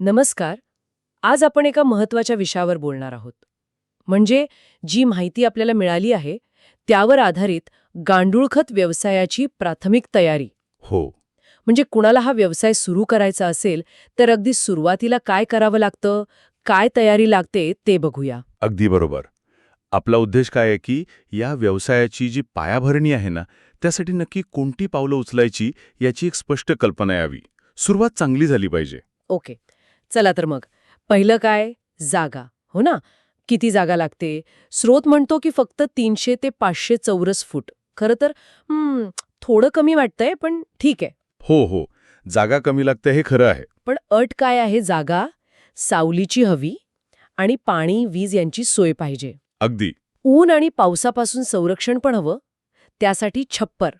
नमस्कार आज आपण एका महत्त्वाच्या विषयावर बोलणार आहोत. म्हणजे जी माहिती आपल्याला मिळाली आहे त्यावर आधारित गांडूळखत व्यवसायाची प्राथमिक तयारी. हो. म्हणजे कुणाला हा व्यवसाय सुरू करायचा असेल तर अगदी सुरुवातीला काय करावं लागतं काय तयारी लागते ते बघूया. अगदी बरोबर. आपला उद्देश काय आहे की या व्यवसायाची जी पायाभरणी आहे ना त्यासाठी नक्की कोणती पावलं उचलायची याची एक स्पष्ट कल्पना यावी. सुरुवात चांगली झाली पाहिजे. ओके. चला तर मग. पहिलं काय? जागा. हो ना? किती जागा लागते? स्रोत म्हणतो की फक्त तीनशे ते पाचशे चौरस फूट. खरं तर थोडं कमी वाटतंय पण ठीक आहे. हो हो. जागा कमी लागते हे खरं आहे. पण अट काय आहे जागा? सावलीची हवी आणि पाणी वीज यांची सोय पाहिजे. अगदी. ऊन आणि पावसापासून संरक्षण पण हवं. त्यासाठी छप्पर.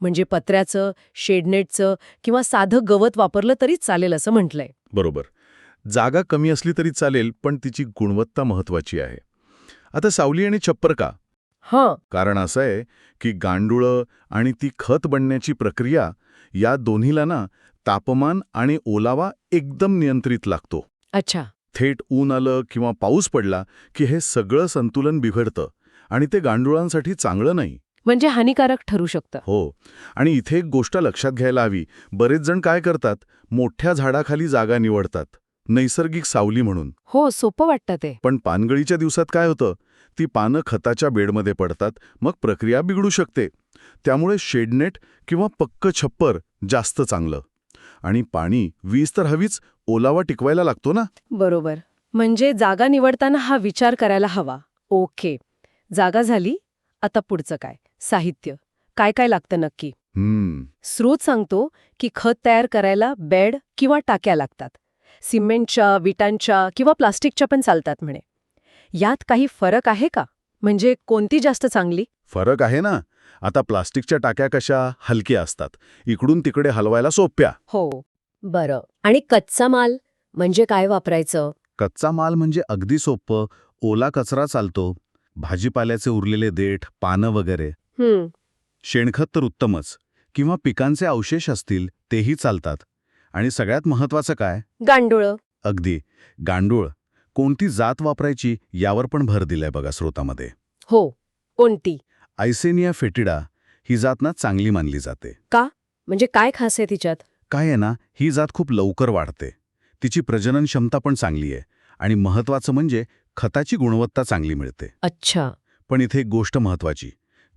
म्हणजे पत्र्याचं शेडनेटचं किंवा साधं गवत वापरलं तरी चालेल असं म्हटलंय. बरोबर. जागा कमी असली तरी चालेल पण तिची गुणवत्ता महत्वाची आहे. आता सावली आणि छप्पर का? हां. कारण असं आहे की गांडुळं आणि ती खत बनण्याची प्रक्रिया या दोन्हीला ना तापमान आणि ओलावा एकदम नियंत्रित लागतो. अच्छा. थेट ऊन आलं किंवा पाऊस पडला की हे सगळं संतुलन बिघडतं आणि ते गांडुळांसाठी चांगलं नाही. म्हणजे हानिकारक ठरू शकतं. हो. आणि इथे एक गोष्ट लक्षात घ्यायला हवी. बरेच जण काय करतात? मोठ्या झाडाखाली जागा निवडतात. नैसर्गिक सावली म्हणून. हो सोपं वाटतं ते. पण पानगळीच्या दिवसात काय होतं? ती पानं खताच्या बेडमध्ये पडतात मग प्रक्रिया बिघडू शकते. त्यामुळे शेडनेट किंवा पक्क छप्पर जास्त चांगलं. आणि पाणी वीज तर हवीच ओलावा टिकवायला लागतो ना? बरोबर. म्हणजे जागा निवडताना हा विचार करायला हवा. ओके. जागा झाली आता पुढचं काय? साहित्य. काय काय लागतं नक्की? स्रोत सांगतो की खत तयार करायला बेड किंवा टाक्या लागतात. सिमेंटच्या विटांच्या किंवा प्लास्टिकच्या पण चालतात म्हणे. यात काही फरक आहे का? म्हणजे कोणती जास्त चांगली? फरक आहे ना. आता प्लास्टिकच्या टाक्या कशा? हलक्या असतात. इकडून तिकडे हलवायला सोप्या. हो. बरं. आणि कच्चा माल म्हणजे काय वापरायचं? कच्चा माल म्हणजे अगदी सोपं. ओला कचरा चालतो. भाजीपाल्याचे उरलेले देठ पानं वगैरे. शेणखत तर उत्तमच. किंवा पिकांचे अवशेष असतील तेही चालतात. आणि सगळ्यात महत्वाचं काय? गांडुळं. अगदी. गांडूळ. कोणती जात वापरायची यावर पण भर दिलाय बघा स्रोतामध्ये. हो. कोणती? आयसेनिया फेटिडा ही जात ना चांगली मानली जाते. म्हणजे काय खास आहे तिच्यात? काय आहे ना ही जात खूप लवकर वाढते. तिची प्रजनन क्षमता पण चांगली आहे. आणि महत्वाचं म्हणजे खताची गुणवत्ता चांगली मिळते. अच्छा. पण इथे एक गोष्ट महत्वाची.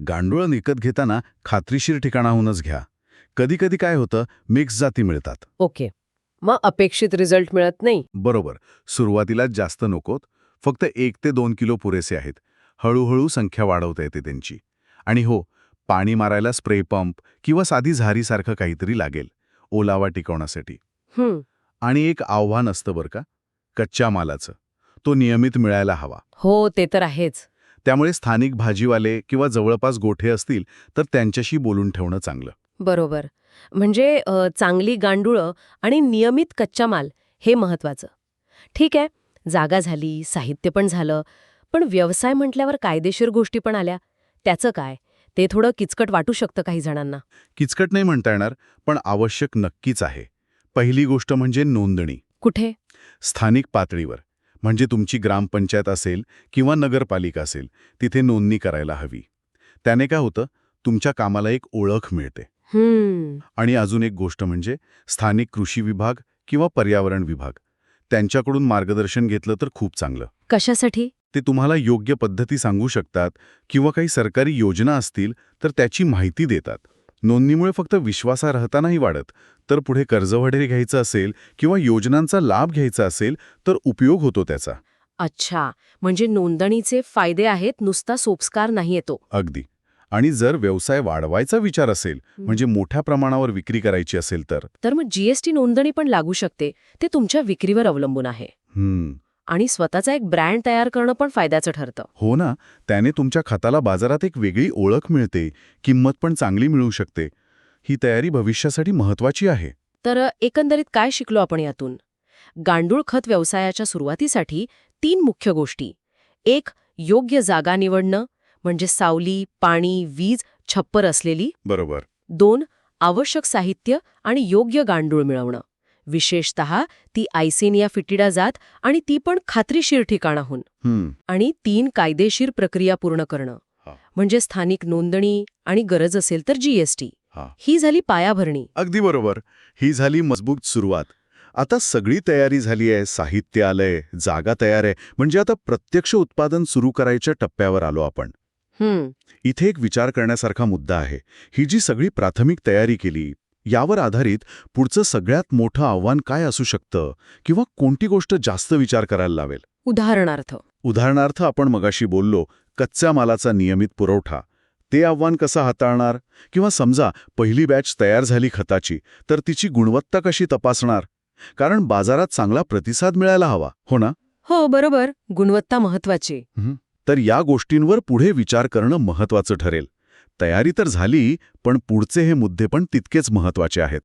गांडूळ विकत घेताना खात्रीशीर ठिकाणाहूनच घ्या. कधीकधी काय होतं? मिक्स जाती मिळतात. ओके. मग अपेक्षित रिझल्ट मिळत नाही. बरोबर. सुरुवातीला जास्त नकोत. फक्त एक ते दोन किलो पुरेसे आहेत. हळूहळू संख्या वाढवता येते त्यांची. आणि हो पाणी मारायला स्प्रे पंप किंवा साधी झारीसारखं काहीतरी लागेल. ओलावा टिकवण्यासाठी. आणि एक आव्हान असतं बरं का? कच्च्या मालाचं. तो नियमित मिळायला हवा. हो ते तर आहेच. त्यामुळे स्थानिक भाजीवाले किंवा जवळपास गोठे असतील तर त्यांच्याशी बोलून ठेवणं चांगलं. बरोबर. म्हणजे चांगली गांडुळं आणि नियमित कच्चा माल हे महत्वाचं ठीक आहे जागा झाली साहित्य पण झालं पण व्यवसाय म्हटल्यावर कायदेशीर गोष्टी पण आल्या. त्याचं काय? ते थोडं किचकट वाटू शकतं काही जणांना. किचकट नाही म्हणता येणार पण आवश्यक नक्कीच आहे. पहिली गोष्ट म्हणजे नोंदणी. कुठे? स्थानिक पातळीवर. म्हणजे तुमची ग्रामपंचायत असेल किंवा नगरपालिका असेल तिथे नोंदणी करायला हवी. त्याने काय होतं तुमच्या कामाला एक ओळख मिळते. आणि अजून एक गोष्ट म्हणजे स्थानिक कृषी विभाग किंवा पर्यावरण विभाग. त्यांच्याकडून मार्गदर्शन घेतलं तर खूप चांगलं. कशासाठी? ते तुम्हाला योग्य पद्धती सांगू शकतात किंवा काही सरकारी योजना असतील तर त्याची माहिती देतात. नोंदणीमुळे फक्त विश्वासार्हता नाही वाढत. तर पुढे कर्ज वगैरे घ्यायचं असेल किंवा योजनांचा लाभ घ्यायचा असेल तर उपयोग होतो त्याचा. अच्छा. म्हणजे नोंदणीचे फायदे आहेत नुसता सोपस्कार नाही येतो अगदी. आणि जर व्यवसाय वाढवायचा विचार असेल म्हणजे मोठ्या प्रमाणावर विक्री करायची असेल तर? तर मग जीएसटी नोंदणी पण लागू शकते ते तुमच्या विक्रीवर अवलंबून आहे. आणि स्वतःचा एक ब्रँड तयार करणं पण फायद्याचं ठरतं. हो ना त्याने तुमच्या खताला बाजारात एक वेगळी ओळख मिळते किंमत पण चांगली मिळू शकते. ही तयारी भविष्यासाठी महत्वाची आहे. तर एकंदरीत काय शिकलो आपण यातून? गांडूळ खत व्यवसायाच्या सुरुवातीसाठी तीन मुख्य गोष्टी. एक योग्य जागा निवडणं. म्हणजे सावली पाणी वीज छप्पर असलेली बरोबर. दोन आवश्यक साहित्य आणि योग्य गांडूळ मिळवणं. विशेषत ती आयसिनिया फिटिडा जात आणि ती पण खात्रीशीर ठिकाणाहून. आणि तीन कायदेशीर प्रक्रिया पूर्ण करणं. म्हणजे स्थानिक नोंदणी आणि गरज असेल तर जीएसटी हा. झाली पायाभरणी. अगदी बरोबर. ही झाली मजबूत सुरुवात. आता सगळी तयारी झाली आहे साहित्य आलंय जागा तयार आहे. म्हणजे आता प्रत्यक्ष उत्पादन सुरू करायच्या टप्प्यावर आलो आपण. इथे एक विचार करण्यासारखा मुद्दा आहे. ही जी सगळी प्राथमिक तयारी केली यावर आधारित पुढचं सगळ्यात मोठं आव्हान काय असू शकतं किंवा कोणती गोष्ट जास्त विचार करायला लावेल? उदाहरणार्थ. उदाहरणार्थ आपण मगाशी बोललो कच्च्या मालाचा नियमित पुरवठा. ते आव्हान कसं हाताळणार? किंवा समजा पहिली बॅच तयार झाली खताची तर तिची गुणवत्ता कशी तपासणार? कारण बाजारात चांगला प्रतिसाद मिळायला हवा हो ना? हो बरोबर. गुणवत्ता महत्वाची तर या गोष्टींवर पुढे विचार करणं महत्वाचं ठरेल. तयारी तर झाली पण पुढचे हे मुद्दे पण तितकेच महत्त्वाचे आहेत.